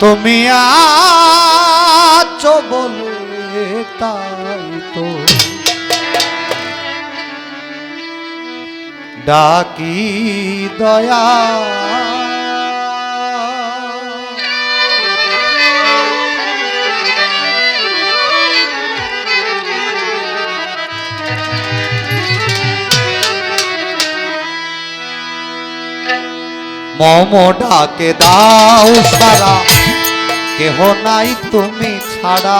তুমি আছো বলে তাই তো। ডাকি দয়া। মম ডাকে দাও সারা। কেহ নাই তুমি ছাড়া।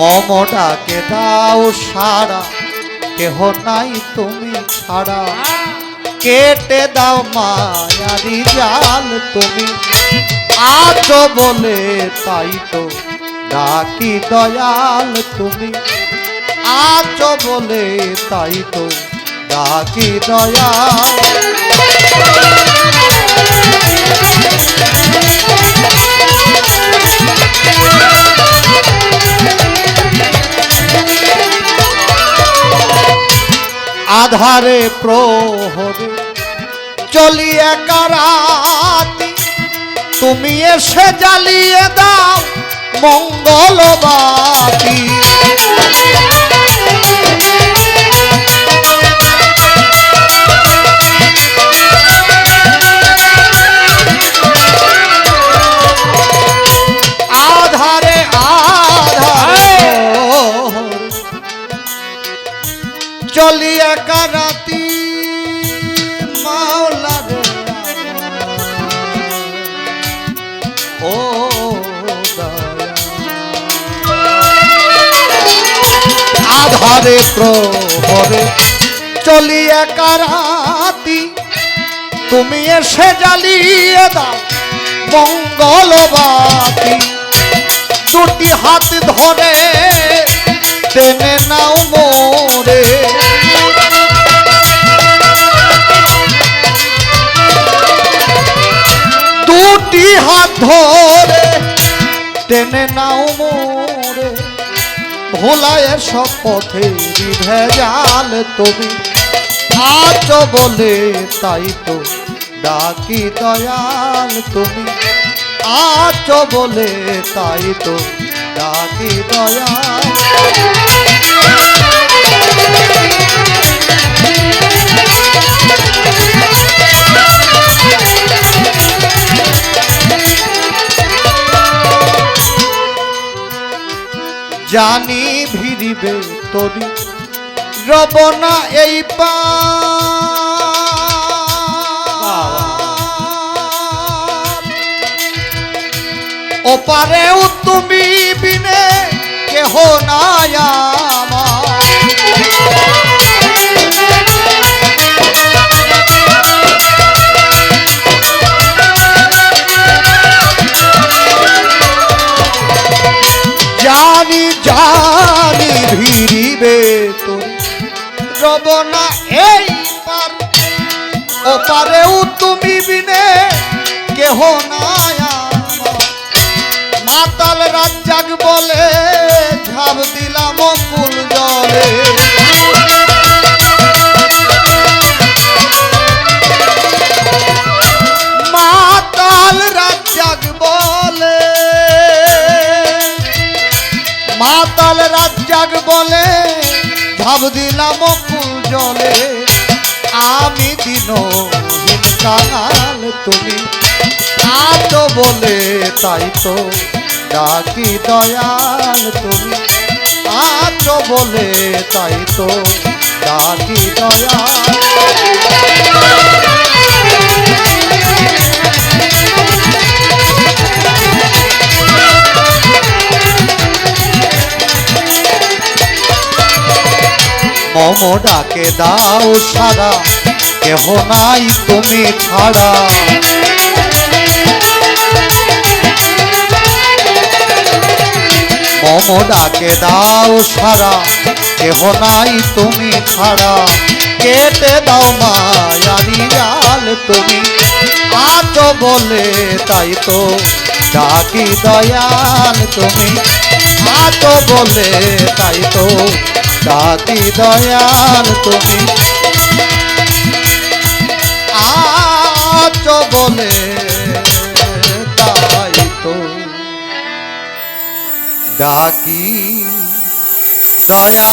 মম ডাকে দাও সারা কেহ নাই তুমি ছাড়া। কেটে দাও মায়ারি জাল তুমি। আছো বলে তাই তো ডাকি দয়াল তুমি। আছো বলে তাই তো ডাকি দয়াল। আধারে প্রহরে চলি একারাতি তুমি এসে জ্বালিয়ে দাও মঙ্গলবাতি। রাতি রে ও। আধারে প্রহরে চলি একা রাতি। তুমি এসে জ্বালিয়ে দাও মঙ্গলবাতি। দুটি হাত ধরে টেনে নাও মোরে। ধরে, টেনে নাও মোরে। ভোলায় সব পথে ভেজাল তুমি। আছো বলে তাই তো ডাকি দয়াল তুমি। আছো বলে তাই তো ডাকি দয়াল। জানি ভিড়িবে তরি। রব না এই পা। তুমি বিনে কেহ নাই জানি জানি ভিড়িবে তোর রব না এই পার ওপারেও তুমি বিনে কেহ না। মাতাল রাজ্জাক বলে, ঝাপ দিলাম কুল মাতাল রাজ্জাক বলে, ভাব দিলাম কুল জলে। আমি দিন কাল তুমি। আত বলে তাই তো ডাকি দয়াল তুমি। আত বলে তাই তো ডাকি দয়াল মম ডাকে দাও সারা। কেহ নাই তুমি ছাড়া। মম ডাকে দাও সারা। কেহ নাই তুমি ছাড়া। কেটে দাও মায়ারি জাল তুমি। আছো বলে তাই তো ডাকি দয়াল তুমি। আছো বলে তাই তো সাথী দয়াল তুমি। আজ বলে তাই তো। ডাকি দয়া